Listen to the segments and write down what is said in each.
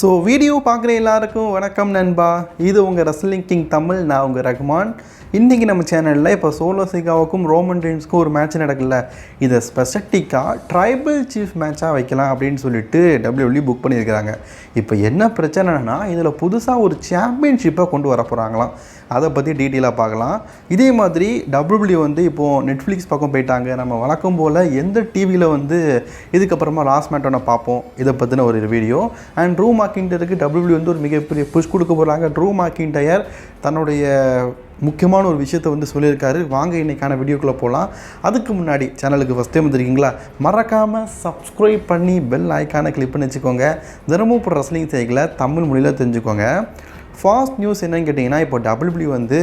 So video பார்க்குற எல்லாருக்கும் வணக்கம் நண்பா. இது உங்கள் ரசலிங் கிங் தமிழ் நான் உங்கள் ரஹ்மான் இன்றைக்கி நம்ம சேனலில் இப்போ சோலோ சிகாவுக்கும் ரோமன் ரெயின்ஸ்க்கும் ஒரு மேட்ச் நடக்கல இதை ஸ்பெசிட்டிக்காக ட்ரைபல் சீஃப் மேட்சாக வைக்கலாம் அப்படின்னு சொல்லிட்டு டபிள்யூடபிள்யூ புக் பண்ணியிருக்கிறாங்க. இப்போ என்ன பிரச்சனைனா இதில் புதுசாக ஒரு சாம்பியன்ஷிப்பை கொண்டு வர போகிறாங்களாம் அதை பற்றி டீட்டெயிலாக பார்க்கலாம். இதே மாதிரி டபிள்யூபிள்யூ வந்து இப்போது நெட்ஃப்ளிக்ஸ் பக்கம் போயிட்டாங்க. நம்ம வழக்கம் போல் எந்த டிவியில் வந்து இதுக்கப்புறமா லாஸ்ட் மேட்டோனை பார்ப்போம். இதை பற்றின ஒரு வீடியோ அண்ட் ட்ரூ மாக்கிண்டருக்கு டபிள்யூபிள்யூ வந்து ஒரு மிகப்பெரிய புஷ் கொடுக்க போகிறாங்க ட்ரூ மாக்கிண்டயர் தன்னுடைய முக்கியமான ஒரு விஷயத்தை வந்து சொல்லியிருக்காரு. வாங்க இன்னைக்கான வீடியோக்குள்ளே போகலாம் அதுக்கு முன்னாடி சேனலுக்கு ஃபஸ்ட் டைம் வந்துருக்கீங்களா? மறக்காமல் சப்ஸ்கிரைப் பண்ணி பெல் ஐக்கானை கிளிக் பண்ணி வச்சுக்கோங்க. தினமும் இப்போ ரஸ்லிங் செய்களை தமிழ் மொழியில் தெரிஞ்சுக்கோங்க. ஃபாஸ்ட் நியூஸ் என்னன்னு கேட்டிங்கன்னா இப்போ டபிள்யூபிள்யூ வந்து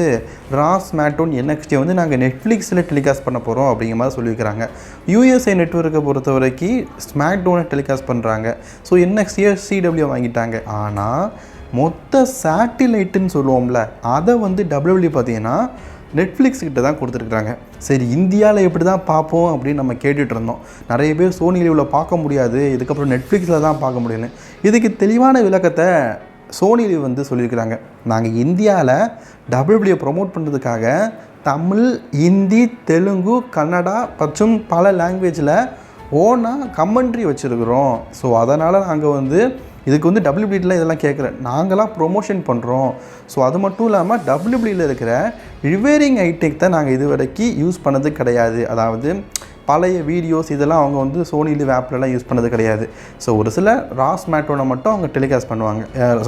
ராஸ் மேட்டோன் என்எக்ஸ்டி வந்து நாங்கள் நெட்ஃப்ளிக்ஸில் டெலிகாஸ்ட் பண்ண போகிறோம் அப்படிங்கிற மாதிரி சொல்லியிருக்கிறாங்க. யூஎஸ்ஏ நெட்ஒர்க்கை பொறுத்த வரைக்கும் ஸ்மாக்டோனை டெலிகாஸ்ட் பண்ணுறாங்க ஸோ என்எக்ஸ்டியை சிடபிள்யூ வாங்கிட்டாங்க. ஆனால் மொத்த சேட்டிலைட்டுன்னு சொல்லுவோம்ல அதை வந்து டபிள்யூபிள்யூ பார்த்தீங்கன்னா நெட்ஃப்ளிக்ஸ் கிட்ட தான் கொடுத்துருக்குறாங்க. சரி இந்தியாவில் எப்படி தான் பார்ப்போம் அப்படின்னு நம்ம கேட்டுட்டு இருந்தோம். நிறைய பேர் சோனி லீவில் பார்க்க முடியாது இதுக்கப்புறம் நெட்ஃப்ளிக்ஸில் தான் பார்க்க முடியும்னு. இதுக்கு தெளிவான விளக்கத்தை சோனி லீவ் வந்து சொல்லியிருக்கிறாங்க. நாங்கள் இந்தியாவில் டபிள்யூபிள்யூ ப்ரொமோட் பண்ணுறதுக்காக தமிழ் ஹிந்தி தெலுங்கு கன்னடா மற்றும் பல லாங்குவேஜில் ஓனாக கமெண்ட்ரி வச்சுருக்குறோம். ஸோ அதனால் நாங்கள் வந்து இதுக்கு வந்து டபிள்யூபிள்யூல இதெல்லாம் கேட்குறேன். நாங்களாம் ப்ரொமோஷன் பண்ணுறோம் ஸோ அது மட்டும் இல்லாமல் டபிள்யூபிள்யூல இருக்கிற ரிவேரிங் ஐடெக் தான் நாங்கள் இது வரைக்கும் யூஸ் பண்ணது கிடையாது. அதாவது பழைய வீடியோஸ் இதெல்லாம் அவங்க வந்து சோனி லிவ் ஆப்லலாம் யூஸ் பண்ணது கிடையாது. ஸோ ஒரு சில ராஸ் மேட்டோனை மட்டும் அவங்க டெலிகாஸ்ட் பண்ணுவாங்க.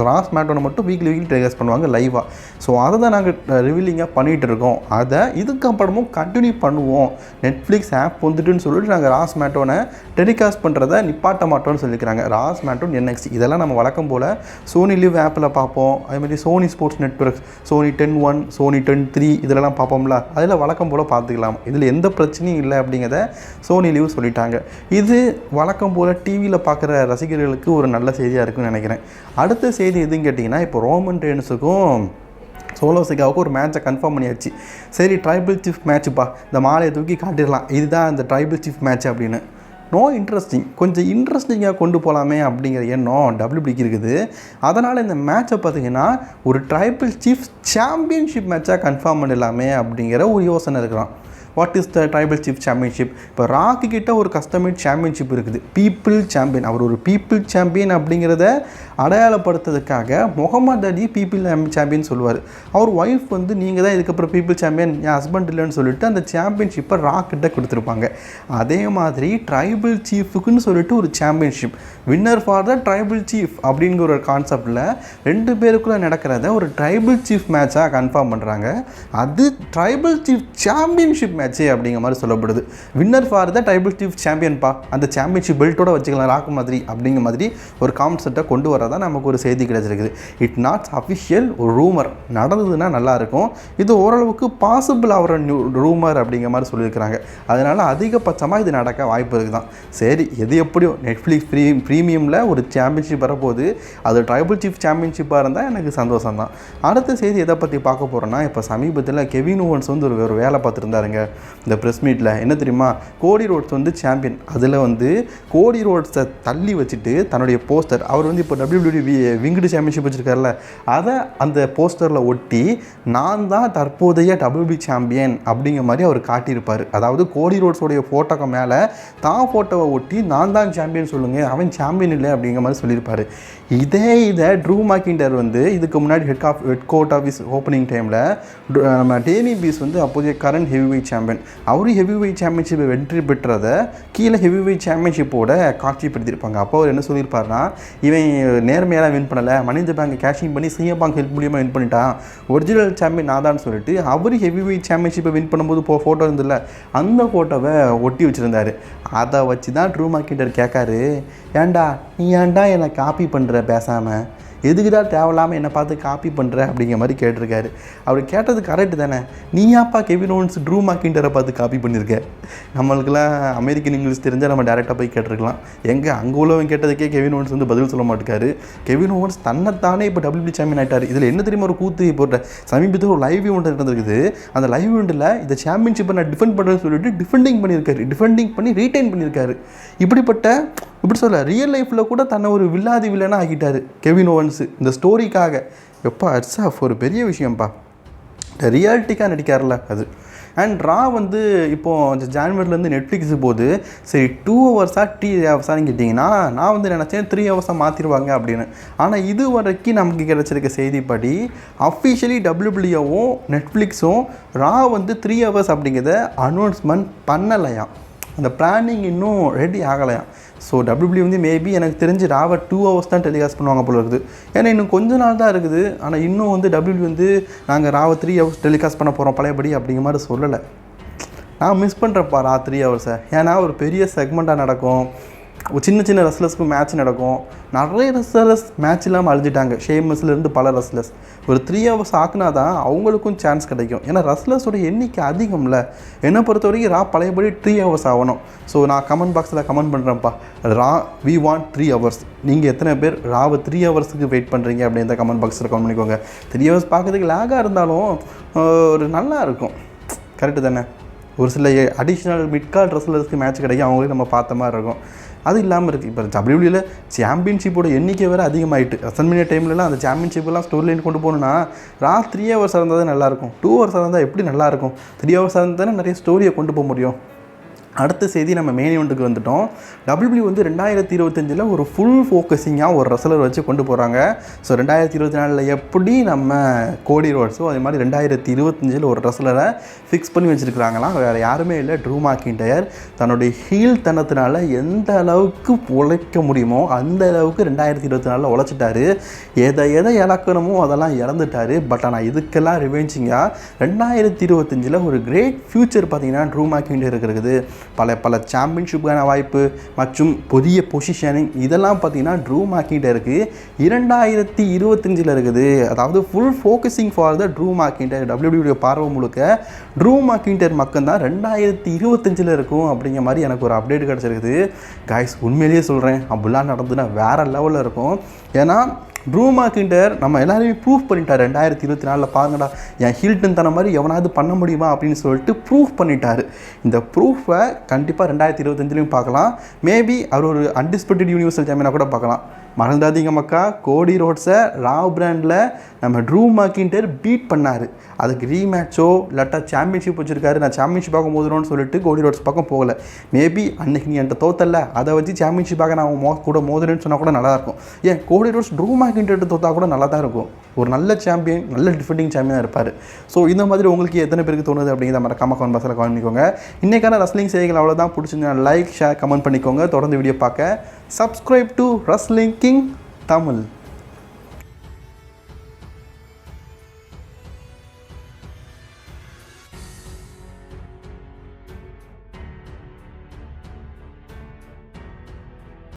ராஸ் மேட்டோனை மட்டும் வீக்லி வீக்லி டெலிகாஸ்ட் பண்ணுவாங்க லைவாக ஸோ அதை தான் நாங்கள் ரிவீலிங்காக பண்ணிகிட்டு இருக்கோம். அதை இதுக்கப்புறமும் கண்டினியூ பண்ணுவோம். நெட்ஃப்ளிக்ஸ் ஆப் வந்துட்டுன்னு சொல்லிட்டு நாங்கள் ராஸ் மேட்டோனை டெலிகாஸ்ட் பண்ணுறத நிப்பாட்ட மாட்டோம்னு சொல்லியிருக்கிறாங்க. ராஸ் மேட்டோன் என்எக்ஸ் இதெல்லாம் நம்ம வழக்கம் போல் சோனி லிவ் ஆப்பில் பார்ப்போம். அதேமாதிரி Sony Sports network Sony Ten one Sony Ten three இதிலலாம் பார்ப்போம்ல. அதில் வழக்கம் போல் பார்த்துக்கலாம். இதில் எந்த பிரச்சனையும் இல்லை அப்படிங்கிறத சோனி லீவ் சொல்லிட்டாங்க. இது வழக்கம் போல் டிவியில் பார்க்குற ரசிகர்களுக்கு ஒரு நல்ல செய்தியாக இருக்குன்னு நினைக்கிறேன். அடுத்த செய்தி எதுன்னு கேட்டிங்கன்னா இப்போ ரோமன் ரெயின்ஸுக்கும் சோலோசிகாவுக்கு ஒரு மேட்சை கன்ஃபார்ம் பண்ணியாச்சு. சரி ட்ரைபிள் சீஃப் மேட்ச்சுப்பா இந்த மாலையை தூக்கி காட்டிடலாம். இதுதான் இந்த ட்ரைபிள் சீஃப் மேட்ச் அப்படின்னு. நோ இன்ட்ரெஸ்டிங் கொஞ்சம் இன்ட்ரெஸ்டிங்காக கொண்டு போகலாமே அப்படிங்கிற எண்ணம் டபிள்யூபிக்கு இருக்குது. அதனால் இந்த மேட்சை பார்த்தீங்கன்னா ஒரு ட்ரைபிள் சீஃப் சாம்பியன்ஷிப் மேட்சாக கன்ஃபார்ம் பண்ணிடலாமே அப்படிங்கிற ஒரு யோசனை இருக்கிறான். What is the tribal chief championship இப்போ ராக்கு கிட்ட ஒரு கஸ்டமைட் சாம்பியன்ஷிப் இருக்குது. பீப்புள் சாம்பியன் அவர் ஒரு பீப்புள் சாம்பியன் அப்படிங்கிறத அடையாளப்படுத்துறதுக்காக முகமது அலி பீப்புள் சாம்பியன் சொல்லுவார். அவர் ஒய்ஃப் வந்து நீங்கள் தான் இதுக்கப்புறம் பீப்புள் சாம்பியன் என் ஹஸ்பண்ட் இல்லைன்னு சொல்லிட்டு அந்த சாம்பியன்ஷிப்பை ராக்கிட்ட கொடுத்துருப்பாங்க. அதே மாதிரி ட்ரைபிள் சீஃபுக்குன்னு சொல்லிட்டு ஒரு championship winner for the tribal chief அப்படிங்கிற ஒரு கான்செப்டில் ரெண்டு பேருக்குள்ளே நடக்கிறத ஒரு ட்ரைபிள் சீஃப் மேட்சாக கன்ஃபார்ம் பண்ணுறாங்க அது ட்ரைபிள் சீஃப் சாம்பியன்ஷிப் மேட்ச்சு அப்படிங்கிற மாதிரி சொல்லப்படுது. Winner for the tribal chief சாம்பியன்ப்பா அந்த சாம்பியன்ஷிப் பெல்ட்டோட வச்சுக்கலாம் ராக் மாதிரி அப்படிங்கிற மாதிரி ஒரு கான்செப்டை கொண்டு வரதான் நமக்கு ஒரு செய்தி கிடைச்சிருக்குது. இட் நாட் அஃபிஷியல் ஒரு ரூமர் நடந்ததுன்னா நல்லாயிருக்கும். இது ஓரளவுக்கு பாசிபிள் ஆகிற நியூ ரூமர் அப்படிங்கிற மாதிரி சொல்லியிருக்கிறாங்க. அதனால் அதிகபட்சமாக இது நடக்க வாய்ப்பு இருக்குது தான் சரி எது எப்படியோ நெட்ஃப்ளிக்ஸ் ப்ரீ ப்ரீமியமில் ஒரு சாம்பியன்ஷிப் வரப்போகுது. அது ட்ரைபிள் சீஃப் சாம்பியன்ஷிப்பாக இருந்தால் எனக்கு சந்தோஷம் தான் அடுத்த செய்தி எதை பற்றி பார்க்க போகிறோன்னா இப்போ சமீபத்தில் கெவின் ஓவன்ஸ் வந்து ஒரு ஒரு வேலை பார்த்துருந்தாருங்க. இந்த ப்ரெஸ் மீட்டில் என்ன தெரியுமா? கோடி ரோட்ஸ் வந்து சாம்பியன் அதில் வந்து கோடி ரோட்ஸை தள்ளி வச்சுட்டு தன்னுடைய போஸ்டர் அவர் வந்து இப்போ டபிள்யூடபிள்யூ விங்கடு சாம்பியன்ஷிப் வச்சுருக்காருல அதை அந்த போஸ்டரில் ஒட்டி நான் தான் தற்போதைய டபிள்யூபி சாம்பியன் அப்படிங்கிற மாதிரி அவர் காட்டியிருப்பார். அதாவது கோடி ரோட்ஸோடைய ஃபோட்டோக்கு மேலே தான் ஃபோட்டோவை ஒட்டி நான் தான் சாம்பியன் சொல்லுங்கள் அவன் சாம்பியன் இல்லை அப்படிங்கிற மாதிரி சொல்லியிருப்பார். இதே இதை ட்ரூ மார்க்கிண்டர் வந்து இதுக்கு முன்னாடி head of head court office opening டைமில் நம்ம டேனி பீஸ் வந்து அப்போதைய கரண்ட் ஹெவி வெயிட் சாம்பியன் அவரும் ஹெவி வெயிட் சாம்பியன்ஷிப்பை வெற்றி பெற்றதை கீழே ஹெவி வெயிட் சாம்பியன்ஷிப்போட காட்சிப்படுத்தியிருப்பாங்க அப்போ அவர் என்ன சொல்லியிருப்பாருன்னா இவன் நேர்மையாக வின் பண்ணலை மனித பேங்க் கேஷிங் பண்ணி சிஎம் பேங்க் ஹெல்ப் மூலியமாக வின் பண்ணிட்டான். ஒரிஜினல் சாம்பியன் நான் தான் சொல்லிட்டு அவர் ஹெவி வெயிட் சாம்பியன்ஷிப்பை வின் பண்ணும்போது போ ஃபோட்டோ இருந்தில்ல அந்த ஃபோட்டோவை ஒட்டி வச்சுருந்தாரு. அதை வச்சு தான் ட்ரூ மார்க்கெட்டர் கேட்காரு ஏண்டா நீ ஏன்டா என்னை காப்பி பண்ணுற பேசாமல் எதுக்குடா தேவையில்லாமல் என்னை பார்த்து காப்பி பண்ணுற அப்படிங்கிற மாதிரி கேட்டிருக்காரு. அவர் கேட்டது கரெக்டு தானே. நீ ஏன்ப்பா கெவின் ஓன்ஸ் ட்ரூ மார்க்கிண்டரை பார்த்து காப்பி பண்ணியிருக்க நம்மளுக்கெல்லாம் அமெரிக்கன் இங்கிலீஷ் தெரிஞ்சால் நம்ம டேரெக்டாக போய் கேட்டிருக்கலாம். எங்கே அங்கே உள்ளவன் கேட்டதுக்கே கெவின் ஓன்ஸ் வந்து பதில் சொல்ல மாட்டேக்காரு. கெவின் ஓன்ஸ் தன்னைத்தானே இப்போ டபிள்யூபி சாம்பியன் ஆகிட்டார் இதில் என்ன தெரியுமா ஒரு கூத்து போட்ட சமீபத்தில் ஒரு லைவ் ஈவெண்ட் நடந்திருக்குது. அந்த லைவ் ஈவெண்ட்டில் இந்த சாம்பியன்ஷிப்பை நான் டிஃபெண்ட் பண்ணுறேன்னு சொல்லிட்டு டிஃபெண்டிங் பண்ணியிருக்காரு. டிஃபெண்டிங் பண்ணி ரீட்டைன் பண்ணியிருக்காரு. இப்படிப்பட்ட இப்படி சொல்ல ரியல் லைஃப்பில் கூட தன்னை ஒரு வில்லாதி வில்லனாக ஆக்கிட்டாரு கெவின் ஓவன்ஸு. இந்த ஸ்டோரிக்காக எப்பா அட்ஸாஃப் ஒரு பெரிய விஷயம்ப்பா ரியாலிட்டிக்காக நடிக்கார்ல அது. அண்ட் ரா வந்து இப்போது ஜான்வரிலேருந்து நெட்ஃப்ளிக்ஸு போகுது சரி டூ ஹவர்ஸாக டி ஹவர்ஸான்னு கேட்டிங்கன்னா நான் வந்து நினச்சேன் த்ரீ ஹவர்ஸாக மாற்றிடுவாங்க அப்படின்னு. ஆனால் இது வரைக்கும் நமக்கு கிடச்சிருக்க செய்திப்படி அஃபிஷியலி டபிள்யூபிள்யூவும் நெட்ஃப்ளிக்ஸும் ரா வந்து த்ரீ ஹவர்ஸ் அப்படிங்கிறத அனௌன்ஸ்மெண்ட் பண்ணலையாம். அந்த பிளானிங் இன்னும் ரெடி ஆகலையாம் ஸோ டபிள்யூபிள்யூ வந்து மேபி எனக்கு தெரிஞ்சு ராவர் டூ ஹவர்ஸ் தான் டெலிகாஸ்ட் பண்ணுவாங்க போல இருக்குது. ஏன்னா இன்னும் கொஞ்ச நாள் தான் இருக்குது. ஆனால் இன்னும் வந்து டபிள்யூபிள்யூ வந்து நாங்கள் ராவை த்ரீ ஹவர்ஸ் டெலிகாஸ்ட் பண்ண போகிறோம் பழையபடி அப்படிங்கிற மாதிரி சொல்லலை. நான் மிஸ் பண்ணுறேன்ப்பா ரா த்ரீ ஹவர்ஸை ஏன்னா ஒரு பெரிய செக்மெண்ட்டாக நடக்கும். ஒரு சின்ன சின்ன ரெஸ்லர்ஸ்க்கு மேட்ச் நடக்கும். நிறைய ரெஸ்லர்ஸ் மேட்ச் இல்லாமல் அழிஞ்சிட்டாங்க. ஷேமஸ்லேருந்து பல ரெஸ்லர்ஸ் ஒரு த்ரீ ஹவர்ஸ் ஆக்குனா தான் அவங்களுக்கும் சான்ஸ் கிடைக்கும். ஏன்னா ரெஸ்லர்ஸோட எண்ணிக்கை அதிகம்ல. என்னை பொறுத்த வரைக்கும் ரா பழையபடி த்ரீ ஹவர்ஸ் ஆகணும். ஸோ நான் கமெண்ட் பாக்ஸில் comment பண்ணுறேன்ப்பா Raw we want three hours நீங்கள் எத்தனை பேர் ராவை த்ரீ ஹவர்ஸுக்கு வெயிட் பண்ணுறீங்க அப்படின்னு கமெண்ட் பாக்ஸில் கமெண்ட் பண்ணிக்கோங்க. த்ரீ ஹவர்ஸ் பார்க்குறதுக்கு லேகாக இருந்தாலும் ஒரு நல்லா இருக்கும். கரெக்டு தானே? ஒரு சில அடிஷ்னல் மிட்கால் ரெஸ்லர்ஸ்க்கு மேட்ச் கிடைக்கும் அவங்களே நம்ம பார்த்த மாதிரி இருக்கும். அது இல்லாமல் இருக்குது இப்போ டபிள்யூடியில் சாம்பியன்ஷிப்போட எண்ணிக்கை வேறு அதிகமாகிட்டு ரசன்மினியா டைம்லலாம் அந்த சாம்பியன்ஷிப்லாம் ஸ்டோரி லைன் கொண்டு போகணுன்னா ரா த்ரீ ஹவர்ஸ் இருந்தால் தான் நல்லாயிருக்கும் டூ ஹவர்ஸ் இருந்தால் எப்படி நல்லாயிருக்கும் த்ரீ ஹவர்ஸ் இருந்தால் தானே நிறைய ஸ்டோரியை கொண்டு போக முடியும். அடுத்த செய்தி நம்ம மெயின் ஈவெண்ட்டுக்கு வந்துட்டோம். டபிள்யூ வந்து ரெண்டாயிரத்தி இருபத்தஞ்சில் ஒரு ஃபுல் ஃபோக்கஸிங்காக ஒரு ரசலர் வச்சு கொண்டு போகிறாங்க ஸோ ரெண்டாயிரத்தி இருபத்தி நாலில் எப்படி நம்ம கோடி ரோட்ஸோ அதே மாதிரி ரெண்டாயிரத்தி இருபத்தஞ்சில் ஒரு ரசலரை ஃபிக்ஸ் பண்ணி வச்சுருக்கிறாங்களாம் வேறு யாருமே இல்லை. ட்ரூ மாக்கின்டயர் தன்னுடைய ஹீல் தனத்தினால எந்த அளவுக்கு உழைக்க முடியுமோ அந்த அளவுக்கு ரெண்டாயிரத்தி இருபத்தி நாலில் உழைச்சிட்டாரு. எதை எதை இழக்கணுமோ அதெல்லாம் இறந்துட்டாரு பட் ஆனால் இதுக்கெல்லாம் ரிவெஞ்சிங்காக ரெண்டாயிரத்தி இருபத்தஞ்சில் ஒரு கிரேட் ஃப்யூச்சர் பார்த்தீங்கன்னா ட்ரூ மாக்கின்டர் இருக்கிறது. பல பல சாம்பியன்ஷிப்புக்கான வாய்ப்பு மற்றும் புதிய பொசிஷனிங் இதெல்லாம் பார்த்தீங்கன்னா ட்ரூ இருக்குது இரண்டாயிரத்தி இருபத்தஞ்சில் இருக்குது. அதாவது full focusing for the Drew McIntyre டபிள்யூடியூடைய பார்வை முழுக்க ட்ரூ மாக்கின்டர் மக்கள் தான் ரெண்டாயிரத்தி இருபத்தஞ்சில் இருக்கும் அப்படிங்கிற மாதிரி எனக்கு ஒரு அப்டேட் கிடச்சிருக்குது. காய்ஸ் உண்மையிலேயே சொல்கிறேன் அப்படிலாம் நடந்துன்னா வேறு லெவலில் இருக்கும். ஏன்னா ப்ரூ மார்க்கிண்டர் நம்ம எல்லாரையும் ப்ரூஃப் பண்ணிட்டார். ரெண்டாயிரத்தி இருபத்தி நாலில் பாருங்கடா என் ஹில்டன் தன மாதிரி எவனாவது பண்ண முடியுமா அப்படின்னு சொல்லிட்டு ப்ரூஃப் பண்ணிட்டார். இந்த ப்ரூஃபை கண்டிப்பாக ரெண்டாயிரத்தி இருபத்தஞ்சிலையும் பார்க்கலாம். மேபி அவர் ஒரு அன்டிஸ்பியூட்டட் யூனிவர்சல் சாம்பியனாக கூட பார்க்கலாம். மறந்தாதீங்க மக்கா கோடி ரோட்ஸை ராவ் பிராண்டில் நம்ம ட்ரூ மார்க்கின்டர் பீட் பண்ணார். அதுக்கு ரீமேட்சோ இல்லாட்டா சாம்பியன்ஷிப் வச்சுருக்காரு. நான் சாம்பியன்ஷிப் பார்க்க மோதுறோன்னு சொல்லிட்டு கோடி ரோட்ஸ் பக்கம் போகலை. மேபி அன்னைக்கு நீ என்கிட்ட தோத்தல அதை வச்சு சாம்பியன்ஷிப்பாக நான் மோ கூட மோதுறேன்னு சொன்னால் கூட நல்லாயிருக்கும். ஏன் கோடி ரோட்ஸ் ட்ரூ மார்க்கின்டர் தோத்தா கூட நல்லா தான் இருக்கும். ஒரு நல்ல சாம்பியன் நல்ல டிஃபெண்டிங் சாம்பியனாக இருப்பார். ஸோ இந்த மாதிரி உங்களுக்கு எத்தனை பேருக்கு தோணுது அப்படிங்கிறத மறக்காம கமெண்ட் பாக்ஸில் கமெண்ட் பண்ணிக்கோங்க. இன்றைக்கான ரஸ்லிங் செய்திகள் அவ்வளோதான் பிடிச்சிருந்தா லைக் ஷேர் கமெண்ட் பண்ணிக்கோங்க. தொடர்ந்து வீடியோ பார்க்க. Subscribe to wrestling king Tamil